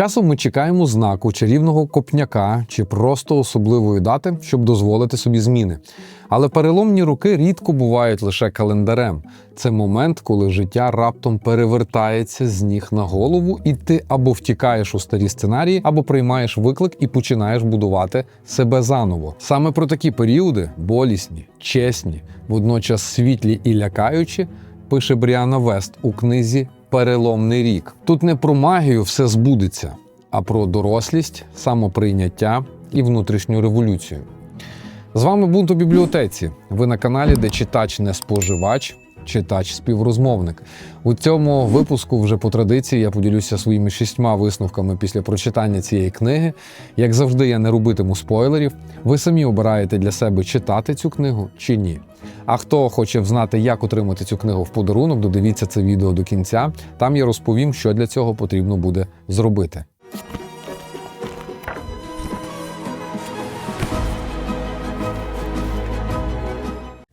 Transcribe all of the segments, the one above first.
Часом ми чекаємо знаку чарівного копняка чи просто особливої дати, щоб дозволити собі зміни. Але переломні роки рідко бувають лише календарем. Це момент, коли життя раптом перевертається з ніг на голову, і ти або втікаєш у старі сценарії, або приймаєш виклик і починаєш будувати себе заново. Саме про такі періоди болісні, чесні, водночас світлі і лякаючі, пише Бріана Вест у книзі Переломний рік. Тут не про магію все збудеться, а про дорослість, самоприйняття і внутрішню революцію. З вами Бунт у бібліотеці. Ви на каналі, де читач не споживач, читач співрозмовник. У цьому випуску, вже по традиції, я поділюся своїми шістьма висновками після прочитання цієї книги. Як завжди, я не робитиму спойлерів. Ви самі обираєте для себе читати цю книгу чи ні. А хто хоче знати, як отримати цю книгу в подарунок, додивіться це відео до кінця. Там я розповім, що для цього потрібно буде зробити.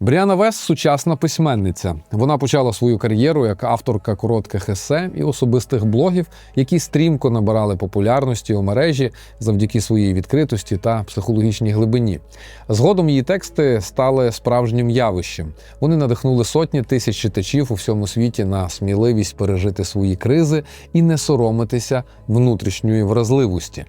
Бріана Вес сучасна письменниця. Вона почала свою кар'єру як авторка коротких есе і особистих блогів, які стрімко набирали популярності у мережі завдяки своїй відкритості та психологічній глибині. Згодом її тексти стали справжнім явищем. Вони надихнули сотні тисяч читачів у всьому світі на сміливість пережити свої кризи і не соромитися внутрішньої вразливості.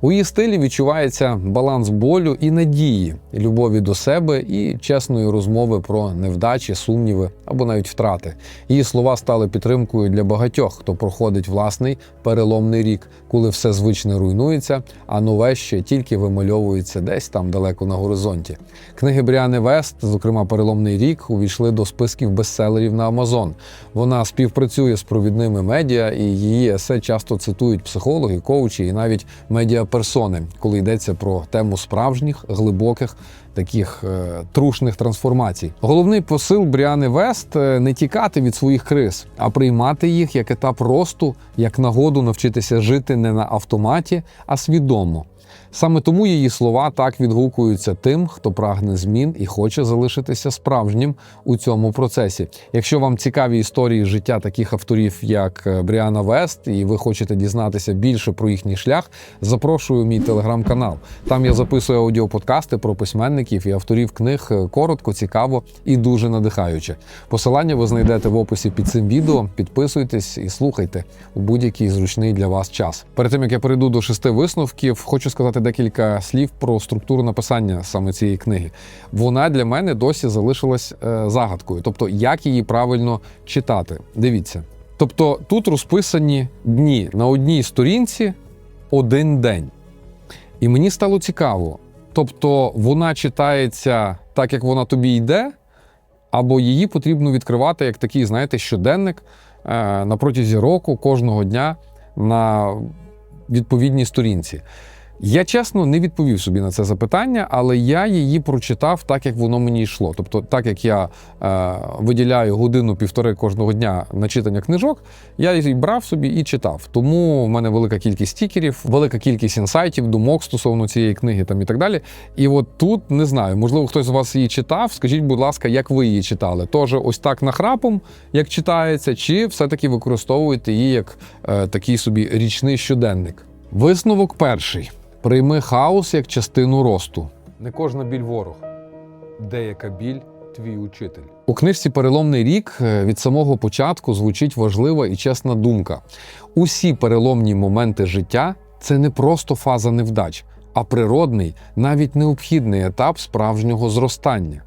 У її стилі відчувається баланс болю і надії, любові до себе і чесної розмови про невдачі, сумніви або навіть втрати. Її слова стали підтримкою для багатьох, хто проходить власний переломний рік, коли все звичне руйнується, а нове ще тільки вимальовується десь там далеко на горизонті. Книги Бріани Вест, зокрема переломний рік, увійшли до списків бестселерів на Амазон. Вона співпрацює з провідними медіа, і її есе часто цитують психологи, коучі і навіть медіаперсони, коли йдеться про тему справжніх, глибоких. Таких е, трушних трансформацій. Головний посил Бріани Вест е, не тікати від своїх криз, а приймати їх як етап росту, як нагоду навчитися жити не на автоматі, а свідомо. Саме тому її слова так відгукуються тим, хто прагне змін і хоче залишитися справжнім у цьому процесі. Якщо вам цікаві історії життя таких авторів, як е, Бріана Вест, і ви хочете дізнатися більше про їхній шлях, запрошую мій телеграм-канал. Там я записую аудіоподкасти про письменників і авторів книг е, коротко, цікаво і дуже надихаюче. Посилання ви знайдете в описі під цим відео. Підписуйтесь і слухайте у будь-який зручний для вас час. Перед тим як я перейду до шести висновків, хочу сказати декілька слів про структуру написання саме цієї книги. Вона для мене досі залишилась е, загадкою, тобто як її правильно читати. Дивіться. Тобто тут розписані дні на одній сторінці один день. І мені стало цікаво. Тобто вона читається так, як вона тобі йде, або її потрібно відкривати як такий, знаєте, щоденник е, на протязі року кожного дня на відповідній сторінці. Я чесно не відповів собі на це запитання, але я її прочитав так, як воно мені йшло. Тобто, так як я е, виділяю годину-півтори кожного дня на читання книжок, я її брав собі і читав. Тому в мене велика кількість стікерів, велика кількість інсайтів, думок стосовно цієї книги там і так далі. І от тут не знаю, можливо, хтось з вас її читав. Скажіть, будь ласка, як ви її читали? Тож ось так нахрапом, як читається, чи все-таки використовуєте її як е, такий собі річний щоденник? Висновок перший. Прийми хаос як частину росту. Не кожна біль ворог, деяка біль твій учитель. У книжці Переломний рік е, від самого початку звучить важлива і чесна думка. Усі переломні моменти життя це не просто фаза невдач, а природний, навіть необхідний етап справжнього зростання.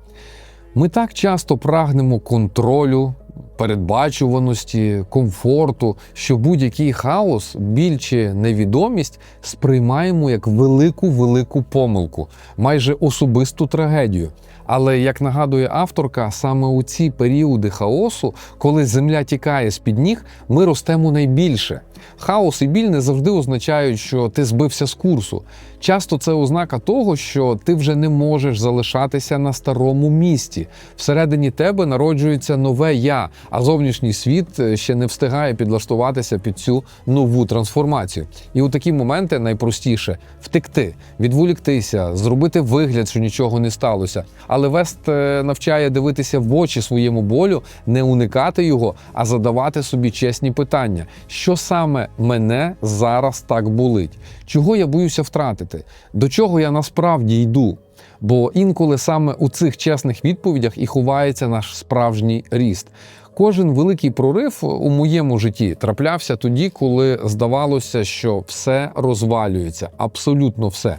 Ми так часто прагнемо контролю, передбачуваності, комфорту, що будь-який хаос, біль чи невідомість сприймаємо як велику велику помилку, майже особисту трагедію. Але як нагадує авторка, саме у ці періоди хаосу, коли земля тікає з під ніг, ми ростемо найбільше. Хаос і біль не завжди означають, що ти збився з курсу. Часто це ознака того, що ти вже не можеш залишатися на старому місці. Всередині тебе народжується нове я, а зовнішній світ е, ще не встигає підлаштуватися під цю нову трансформацію. І у такі моменти найпростіше втекти, відволіктися, зробити вигляд, що нічого не сталося. Але Вест е, навчає дивитися в очі своєму болю, не уникати його, а задавати собі чесні питання: що саме мене зараз так болить? Чого я боюся втратити? До чого я насправді йду? Бо інколи саме у цих чесних відповідях і ховається наш справжній ріст. Кожен великий прорив у моєму житті траплявся тоді, коли здавалося, що все розвалюється, абсолютно все.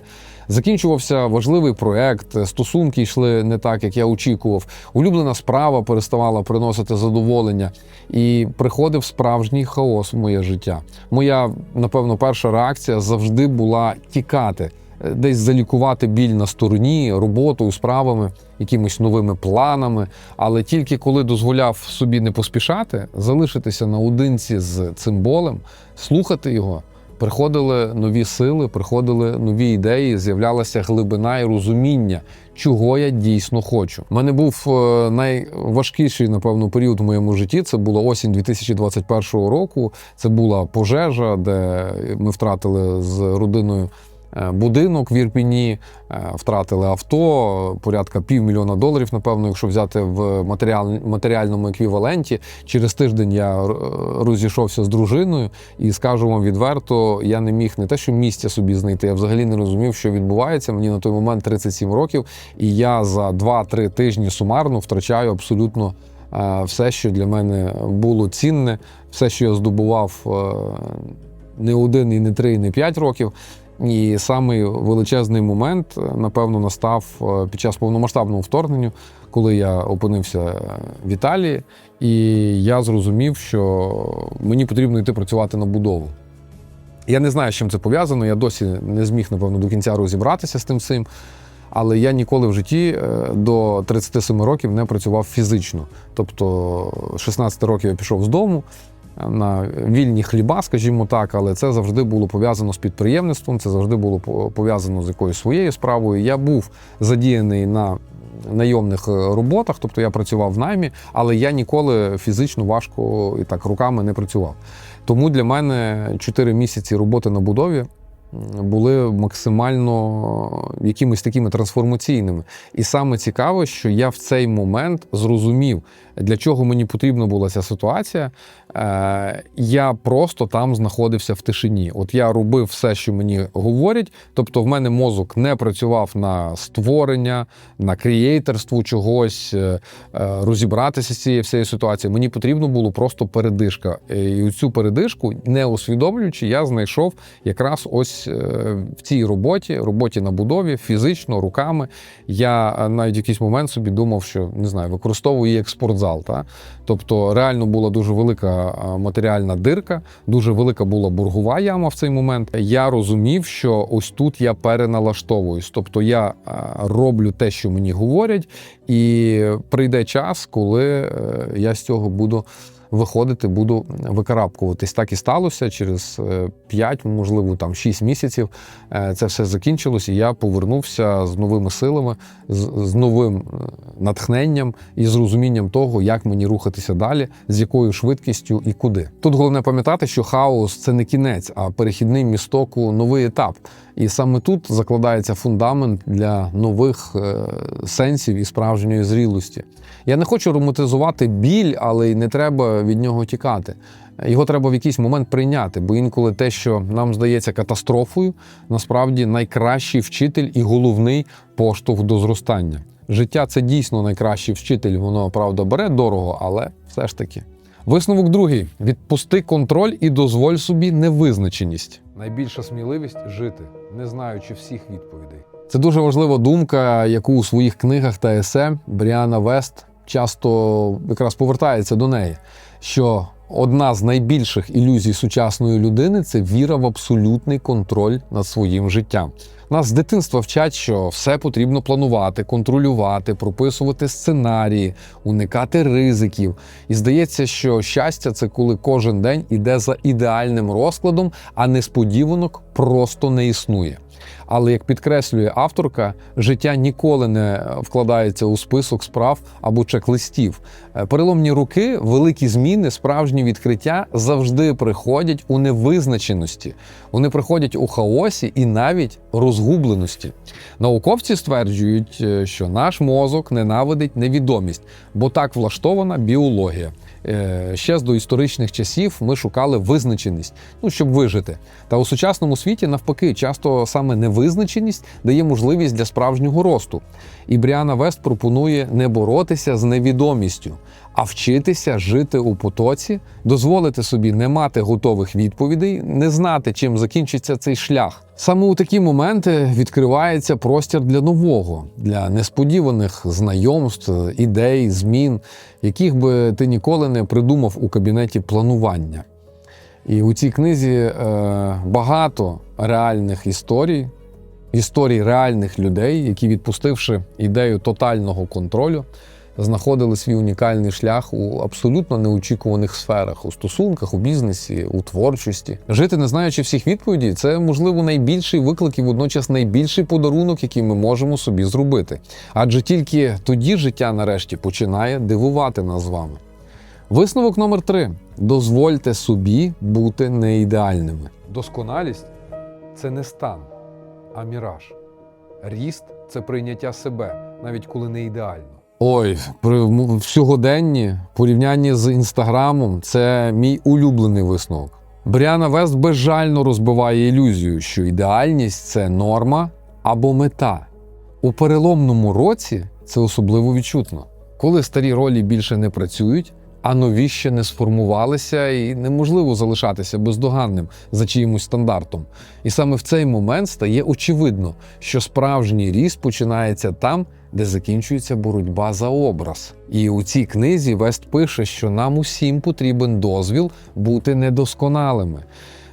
Закінчувався важливий проект, стосунки йшли не так, як я очікував. Улюблена справа переставала приносити задоволення, і приходив справжній хаос в моє життя. Моя, напевно, перша реакція завжди була тікати, е, десь залікувати біль на стороні, роботою, справами, якимись новими планами. Але тільки коли дозволяв собі не поспішати, залишитися наодинці з цим болем, слухати його. Приходили нові сили, приходили нові ідеї, з'являлася глибина і розуміння, чого я дійсно хочу. У мене був е, найважкіший, напевно, період в моєму житті. Це була осінь 2021 року. Це була пожежа, де ми втратили з родиною. Е, Будинок в Ірпіні е, втратили авто, порядка півмільйона доларів, напевно, якщо взяти в матеріал, матеріальному еквіваленті. Через тиждень я е, розійшовся з дружиною, і скажу вам відверто, я не міг не те, що місця собі знайти, я взагалі не розумів, що відбувається. Мені на той момент 37 років, і я за 2-3 тижні сумарно втрачаю абсолютно все, що для мене було цінне, все, що я здобував не один, і не три, і не п'ять років. І самий величезний момент, е, напевно, настав е, під час повномасштабного вторгнення, коли я опинився е, в Італії, і я зрозумів, що мені потрібно йти працювати на будову. Я не знаю, з чим це пов'язано. Я досі не зміг, напевно, до кінця розібратися з тим всім. Але я ніколи в житті до 37 років не працював фізично. Тобто, 16 років я пішов з дому на вільні хліба, скажімо так, але це завжди було пов'язано з підприємництвом, це завжди було пов'язано з якоюсь своєю справою. Я був задіяний на найомних е, роботах, тобто я працював в наймі, але я ніколи фізично важко і так руками не працював. Тому для мене 4 місяці роботи на будові були максимально якимись такими трансформаційними. І саме цікаве, що я в цей момент зрозумів, для чого мені потрібна була ця ситуація. Е, Я просто там знаходився в тишині. От я робив все, що мені говорять. Тобто, в мене мозок не працював на створення, на крієйтерство чогось, е, е, розібратися з цією всією ситуацією. Мені потрібно було просто передишка. І цю передишку, не усвідомлюючи, я знайшов якраз ось в цій роботі, роботі на будові, фізично, руками. Я навіть якийсь момент собі думав, що не знаю, використовую її як спортзал. Та? Тобто, реально була дуже велика матеріальна дирка, дуже велика була бургова яма в цей момент. Я розумів, що ось тут я переналаштовуюсь. Тобто я е, роблю те, що мені говорять, і прийде час, коли е, я з цього буду. Виходити, буду викарабкуватись. Так і сталося через 5, можливо, там 6 місяців. е, Це все закінчилось, і я повернувся з новими силами, з, новим е, натхненням і з розумінням того, як мені рухатися далі, з якою швидкістю і куди. Тут головне пам'ятати, що хаос це не кінець, а перехідний місток у новий етап. І саме тут закладається фундамент для нових е, сенсів і справжньої зрілості. Я не хочу романтизувати біль, але й не треба від нього тікати. Його треба в якийсь момент прийняти, бо інколи те, що нам здається катастрофою, насправді найкращий вчитель і головний поштовх до зростання. Життя це дійсно найкращий вчитель. Воно правда бере дорого, але все ж таки. Висновок другий: відпусти контроль і дозволь собі невизначеність. Найбільша сміливість жити, не знаючи всіх відповідей. Це дуже важлива думка, яку у своїх книгах та есе Бріана Вест часто якраз повертається до неї. Що одна з найбільших ілюзій сучасної людини це віра в абсолютний контроль над своїм життям. Нас з дитинства вчать, що все потрібно планувати, контролювати, прописувати сценарії, уникати ризиків. І здається, що щастя це коли кожен день іде за ідеальним розкладом, а несподіванок просто не існує. Але як підкреслює авторка, життя ніколи не вкладається у список справ або чек-листів. Е, Переломні руки, великі зміни, справжні відкриття завжди приходять у невизначеності, вони приходять у хаосі і навіть розгубленості. Науковці стверджують, е, що наш мозок ненавидить невідомість, бо так влаштована біологія. Е, Ще з доісторичних часів ми шукали визначеність, ну щоб вижити. Та у сучасному світі навпаки, часто саме невизначеність дає можливість для справжнього росту. І Бріана Вест пропонує не боротися з невідомістю, а вчитися жити у потоці, дозволити собі не мати готових відповідей, не знати, чим закінчиться цей шлях. Саме у такі моменти відкривається простір для нового, для несподіваних знайомств, ідей, змін, яких би ти ніколи не придумав у кабінеті планування. І у цій книзі е, багато реальних історій, історій реальних людей, які, відпустивши ідею тотального контролю, знаходили свій унікальний шлях у абсолютно неочікуваних сферах у стосунках, у бізнесі, у творчості. Жити, не знаючи всіх відповідей, це можливо найбільший виклик і водночас найбільший подарунок, який ми можемо собі зробити. Адже тільки тоді життя нарешті починає дивувати нас з вами. Висновок номер три: дозвольте собі бути неідеальними. Досконалість це не стан, а міраж. Ріст це прийняття себе, навіть коли не ідеально. Ой, при в сьогоденні порівнянні з інстаграмом це мій улюблений висновок. Бріана Вест безжально розбиває ілюзію, що ідеальність це норма або мета. У переломному році це особливо відчутно, коли старі ролі більше не працюють, а нові ще не сформувалися, і неможливо залишатися бездоганним за чиїмось стандартом. І саме в цей момент стає очевидно, що справжній ріст починається там, де закінчується боротьба за образ. І у цій книзі Вест пише, що нам усім потрібен дозвіл бути недосконалими.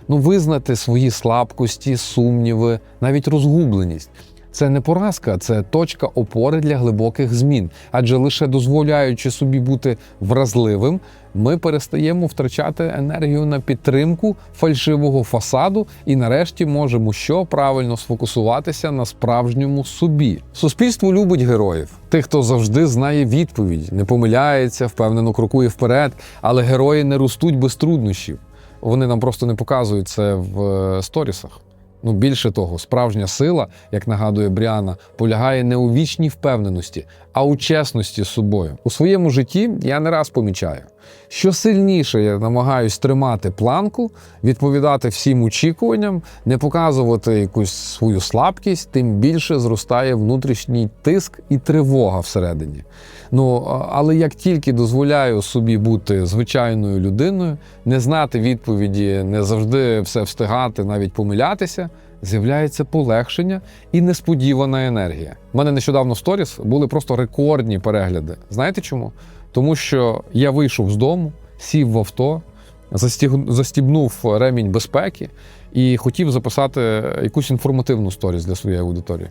Ну, визнати свої слабкості, сумніви, навіть розгубленість. Це не поразка, це точка опори для глибоких змін. Адже лише дозволяючи собі бути вразливим, ми перестаємо втрачати енергію на підтримку фальшивого фасаду і нарешті можемо що правильно сфокусуватися на справжньому собі. Суспільство любить героїв, тих, хто завжди знає відповідь, не помиляється, впевнено крокує вперед, але герої не ростуть без труднощів. Вони нам просто не показують це в е, сторісах. Ну, більше того, справжня сила, як нагадує Бріана, полягає не у вічній впевненості, а у чесності з собою. У своєму житті я не раз помічаю, що сильніше я намагаюсь тримати планку, відповідати всім очікуванням, не показувати якусь свою слабкість, тим більше зростає внутрішній тиск і тривога всередині. Ну але як тільки дозволяю собі бути звичайною людиною, не знати відповіді, не завжди все встигати, навіть помилятися, з'являється полегшення і несподівана енергія. У мене нещодавно в сторіс були просто рекордні перегляди. Знаєте чому? Тому що я вийшов з дому, сів в авто, застібнув ремінь безпеки і хотів записати якусь інформативну сторіс для своєї аудиторії.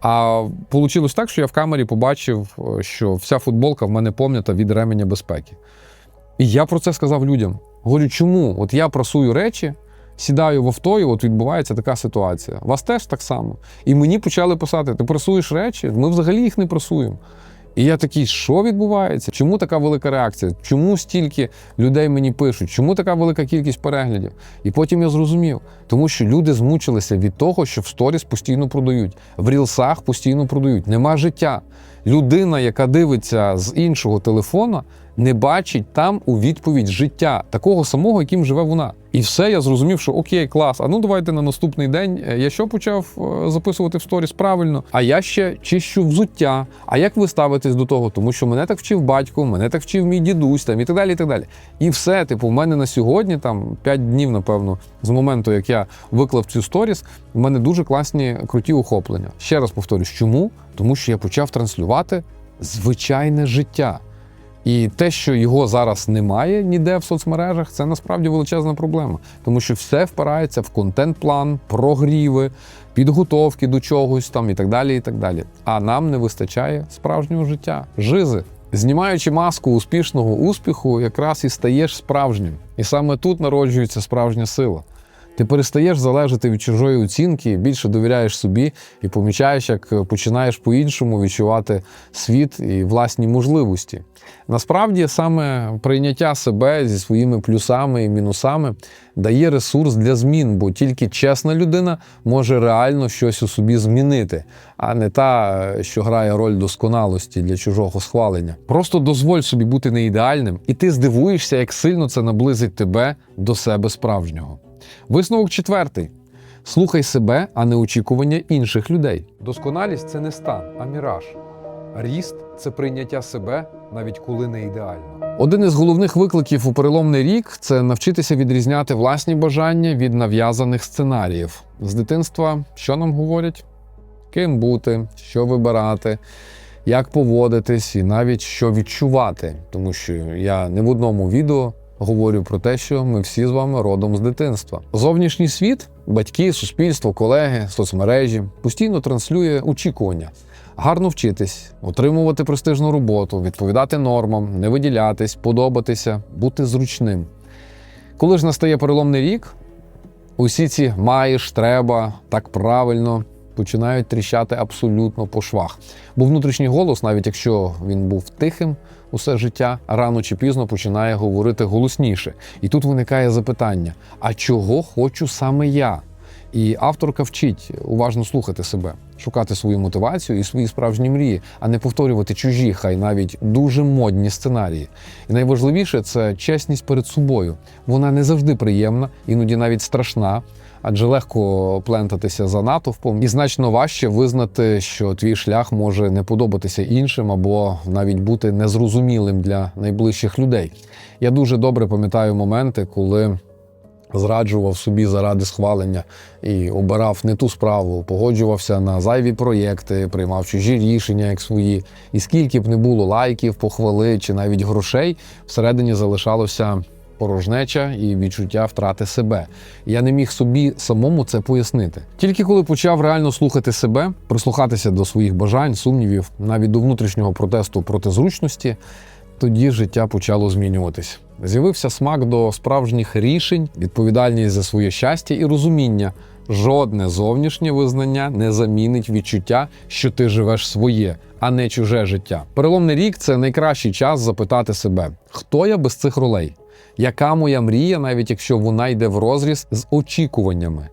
А вийшло так, що я в камері побачив, що вся футболка в мене пом'ята від ременя безпеки. І я про це сказав людям. Говорю, чому? От я прасую речі, сідаю в авто, і от відбувається така ситуація. Вас теж так само. І мені почали писати: ти прасуєш речі? Ми взагалі їх не прасуємо. І я такий, що відбувається? Чому така велика реакція? Чому стільки людей мені пишуть? Чому така велика кількість переглядів? І потім я зрозумів, тому що люди змучилися від того, що в сторіс постійно продають, в рілсах постійно продають. Нема життя. Людина, яка дивиться з іншого телефона, не бачить там у відповідь життя, такого самого, яким живе вона. І все, я зрозумів, що окей, клас. А ну давайте на наступний день. е, Я що почав е, записувати в сторіс правильно? А я ще чищу взуття. А як ви ставитесь до того? Тому що мене так вчив батько, мене так вчив мій дідусь, там і так далі. І так далі. І все, типу, в мене на сьогодні, там 5 днів, напевно, з моменту, як я виклав цю сторіс, в мене дуже класні круті охоплення. Ще раз повторюсь, чому? Тому що я почав транслювати звичайне життя. І те, що його зараз немає ніде в соцмережах, це насправді величезна проблема, тому що все впирається в контент-план, прогріви, підготовки до чогось там і так далі. і так далі. А нам не вистачає справжнього життя, жизи. Знімаючи маску успішного успіху, якраз і стаєш справжнім. І саме тут народжується справжня сила. Ти перестаєш залежати від чужої оцінки, більше довіряєш собі і помічаєш, як починаєш по-іншому відчувати світ і власні можливості. Насправді, саме прийняття себе зі своїми плюсами і мінусами дає ресурс для змін, бо тільки чесна людина може реально щось у собі змінити, а не та, що грає роль досконалості для чужого схвалення. Просто дозволь собі бути не ідеальним, і ти здивуєшся, як сильно це наблизить тебе до себе справжнього. Висновок четвертий. Слухай себе, а не очікування інших людей. Досконалість це не стан, а міраж. Ріст це прийняття себе, навіть коли не ідеально. Один із головних викликів у переломний рік це навчитися відрізняти власні бажання від нав'язаних сценаріїв. З дитинства що нам говорять? Ким бути, що вибирати, як поводитись і навіть що відчувати. Тому що я не в одному відео говорю про те, що ми всі з вами родом з дитинства. Зовнішній світ, батьки, суспільство, колеги, соцмережі постійно транслює очікування. Гарно вчитись, отримувати престижну роботу, відповідати нормам, не виділятись, подобатися, бути зручним. Коли ж настає переломний рік, усі ці маєш, треба, так правильно починають тріщати абсолютно по швах. Бо внутрішній голос, навіть якщо він був тихим усе життя, рано чи пізно починає говорити голосніше. І тут виникає запитання: а чого хочу саме я? І авторка вчить уважно слухати себе, шукати свою мотивацію і свої справжні мрії, а не повторювати чужі, хай навіть дуже модні сценарії. І найважливіше це чесність перед собою. Вона не завжди приємна, іноді навіть страшна, адже легко плентатися за натовпом, і значно важче визнати, що твій шлях може не подобатися іншим або навіть бути незрозумілим для найближчих людей. Я дуже добре пам'ятаю моменти, коли зраджував собі заради схвалення і обирав не ту справу, погоджувався на зайві проєкти, приймав чужі рішення, як свої. І скільки б не було лайків, похвали чи навіть грошей, всередині залишалося порожнеча і відчуття втрати себе. Я не міг собі самому це пояснити. Тільки коли почав реально слухати себе, прислухатися до своїх бажань, сумнівів, навіть до внутрішнього протесту проти зручності, тоді життя почало змінюватись. З'явився смак до справжніх рішень, відповідальність за своє щастя і розуміння. Жодне зовнішнє визнання не замінить відчуття, що ти живеш своє, а не чуже життя. Переломний рік це найкращий час запитати себе, хто я без цих ролей, яка моя мрія, навіть якщо вона йде в розріз з очікуваннями.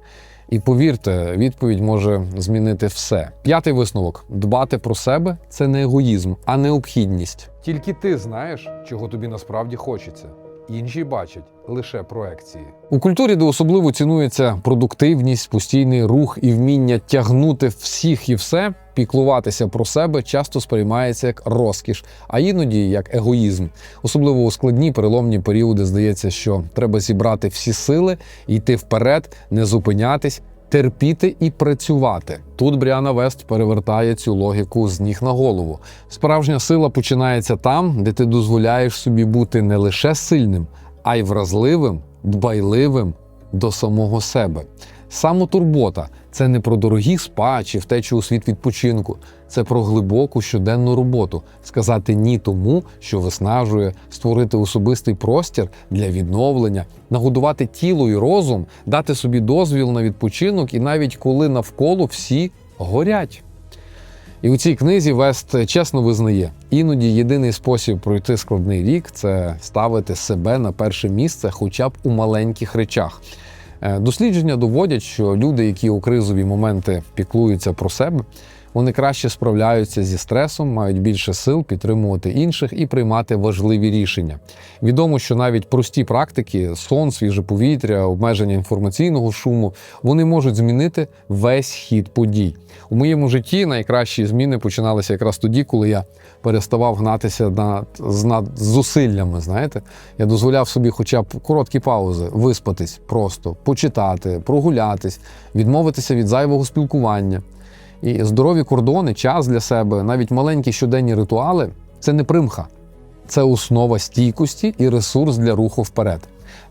І повірте, відповідь може змінити все. П'ятий висновок: дбати про себе це не егоїзм, а необхідність. Тільки ти знаєш, чого тобі насправді хочеться. Інші бачать лише проекції. У культурі, де особливо цінується продуктивність, постійний рух і вміння тягнути всіх і все, піклуватися про себе часто сприймається як розкіш, а іноді як егоїзм. Особливо у складні переломні періоди здається, що треба зібрати всі сили, йти вперед, не зупинятись. Терпіти і працювати тут Бріана Вест перевертає цю логіку з ніг на голову. Справжня сила починається там, де ти дозволяєш собі бути не лише сильним, а й вразливим, дбайливим до самого себе. Самотурбота це не про дорогі спа чи втечу у світ відпочинку, це про глибоку щоденну роботу, сказати ні тому, що виснажує, створити особистий простір для відновлення, нагодувати тіло і розум, дати собі дозвіл на відпочинок, і навіть коли навколо всі горять. І у цій книзі Вест чесно визнає, іноді єдиний спосіб пройти складний рік це ставити себе на перше місце, хоча б у маленьких речах. Е, Дослідження доводять, що люди, які у кризові моменти піклуються про себе, вони краще справляються зі стресом, мають більше сил підтримувати інших і приймати важливі рішення. Відомо, що навіть прості практики, сон, свіже повітря, обмеження інформаційного шуму, вони можуть змінити весь хід подій. У моєму житті найкращі зміни починалися якраз тоді, коли я переставав гнатися над, над зусиллями. Знаєте, я дозволяв собі, хоча б короткі паузи, виспатись, просто почитати, прогулятись, відмовитися від зайвого спілкування. І здорові кордони, час для себе, навіть маленькі щоденні ритуали це не примха, це основа стійкості і ресурс для руху вперед.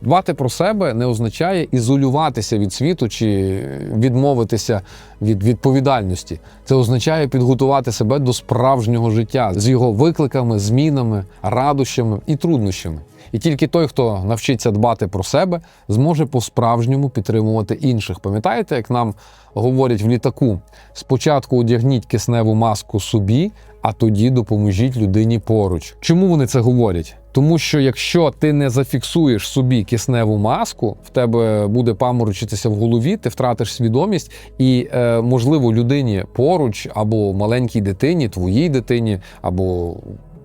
Дбати про себе не означає ізолюватися від світу чи відмовитися від відповідальності. Це означає підготувати себе до справжнього життя з його викликами, змінами, радощами і труднощами. І тільки той, хто навчиться дбати про себе, зможе по-справжньому підтримувати інших. Пам'ятаєте, як нам говорять в літаку: спочатку одягніть кисневу маску собі, а тоді допоможіть людині поруч. Чому вони це говорять? Тому що якщо ти не зафіксуєш собі кисневу маску, в тебе буде паморочитися в голові, ти втратиш свідомість, і е, можливо людині поруч або маленькій дитині, твоїй дитині, або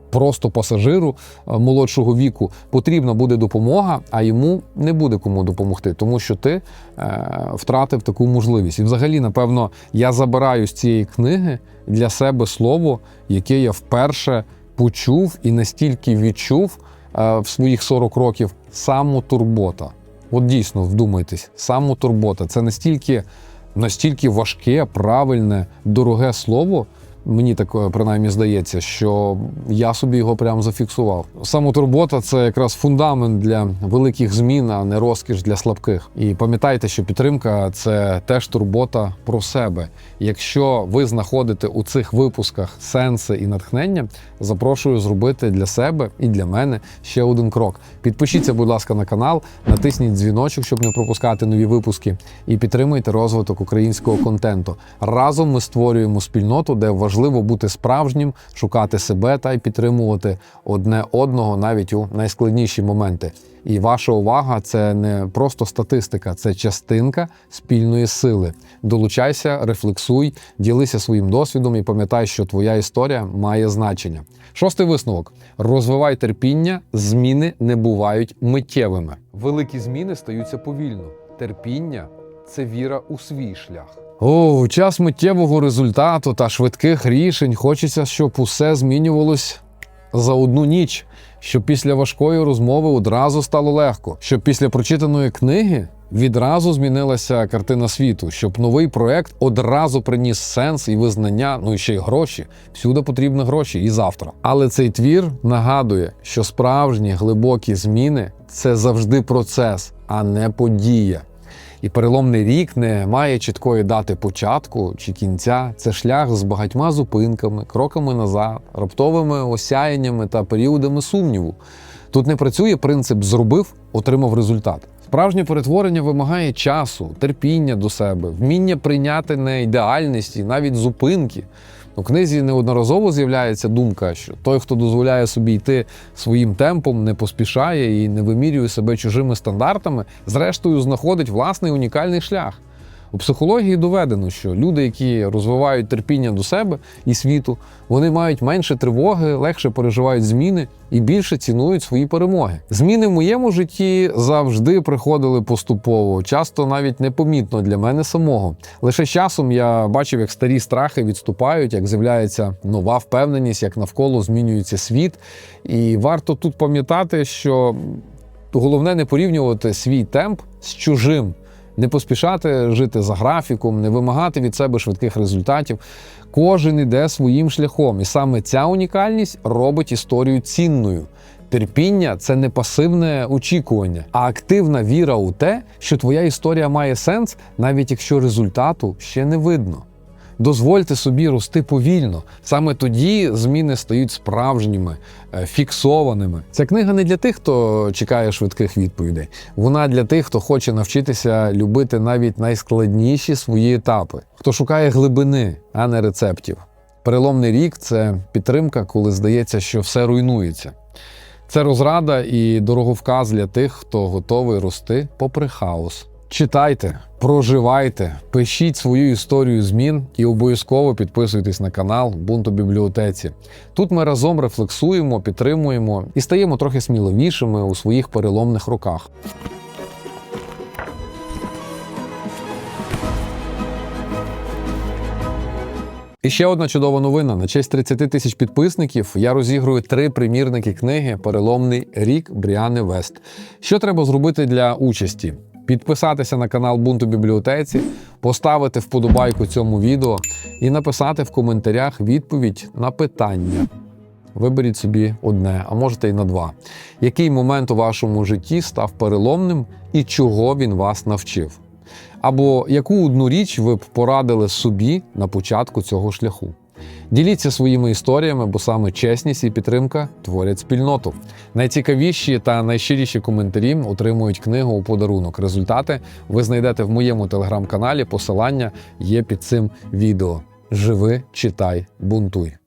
просто пасажиру е, молодшого віку потрібна буде допомога, а йому не буде кому допомогти, тому що ти е, втратив таку можливість. І взагалі, напевно, я забираю з цієї книги для себе слово, яке я вперше почув і настільки відчув е, в своїх 40 років самотурбота. От дійсно вдумайтесь, самотурбота це настільки, настільки важке, правильне, дороге слово. Мені так принаймні здається, що я собі його прям зафіксував. Самотурбота це якраз фундамент для великих змін, а не розкіш для слабких. І пам'ятайте, що підтримка це теж турбота про себе. Якщо ви знаходите у цих випусках сенси і натхнення, запрошую зробити для себе і для мене ще один крок. Підпишіться, будь ласка, на канал, натисніть дзвіночок, щоб не пропускати нові випуски, і підтримуйте розвиток українського контенту. Разом ми створюємо спільноту, де важливо бути справжнім, шукати себе та й підтримувати одне одного навіть у найскладніші моменти. І ваша увага це не просто статистика, це частинка спільної сили. Долучайся, рефлексуй, ділися своїм досвідом і пам'ятай, що твоя історія має значення. Шостий висновок: розвивай терпіння, зміни не бувають миттєвими. Великі зміни стаються повільно. Терпіння це віра у свій шлях. О, час миттєвого результату та швидких рішень хочеться, щоб усе змінювалось за одну ніч, щоб після важкої розмови одразу стало легко, щоб після прочитаної книги відразу змінилася картина світу, щоб новий проект одразу приніс сенс і визнання, ну і ще й гроші. Всюди потрібні гроші і завтра. Але цей твір нагадує, що справжні глибокі зміни це завжди процес, а не подія. І переломний рік не має чіткої дати початку чи кінця. Це шлях з багатьма зупинками, кроками назад, раптовими осяяннями та періодами сумніву. Тут не працює принцип зробив, отримав результат. Справжнє перетворення вимагає часу, терпіння до себе, вміння прийняти неідеальність і навіть зупинки. У книзі неодноразово з'являється думка, що той, хто дозволяє собі йти своїм темпом, не поспішає і не вимірює себе чужими стандартами, зрештою знаходить власний унікальний шлях. У психології доведено, що люди, які розвивають терпіння до себе і світу, вони мають менше тривоги, легше переживають зміни і більше цінують свої перемоги. Зміни в моєму житті завжди приходили поступово, часто навіть непомітно для мене самого. Лише часом я бачив, як старі страхи відступають, як з'являється нова впевненість, як навколо змінюється світ. І варто тут пам'ятати, що головне не порівнювати свій темп з чужим. Не поспішати жити за графіком, не вимагати від себе швидких результатів. Кожен іде своїм шляхом, і саме ця унікальність робить історію цінною. Терпіння це не пасивне очікування, а активна віра у те, що твоя історія має сенс, навіть якщо результату ще не видно. Дозвольте собі рости повільно. Саме тоді зміни стають справжніми, е, фіксованими. Ця книга не для тих, хто чекає швидких відповідей. Вона для тих, хто хоче навчитися любити навіть найскладніші свої етапи, хто шукає глибини, а не рецептів. Переломний рік це підтримка, коли здається, що все руйнується. Це розрада і дороговказ для тих, хто готовий рости попри хаос. Читайте, проживайте, пишіть свою історію змін і обов'язково підписуйтесь на канал Бунт у бібліотеці. Тут ми разом рефлексуємо, підтримуємо і стаємо трохи сміливішими у своїх переломних роках. І ще одна чудова новина. На честь 30 тисяч підписників я розігрую три примірники книги Переломний рік Бріани Вест. Що треба зробити для участі? Підписатися на канал Бунту бібліотеці, поставити вподобайку цьому відео і написати в коментарях відповідь на питання. Виберіть собі одне, а можете й на два. Який момент у вашому житті став переломним і чого він вас навчив? Або яку одну річ ви б порадили собі на початку цього шляху? Діліться своїми історіями, бо саме чесність і підтримка творять спільноту. Найцікавіші та найщиріші коментарі отримують книгу у подарунок. Результати ви знайдете в моєму телеграм-каналі. Посилання є під цим відео. Живи, читай, бунтуй.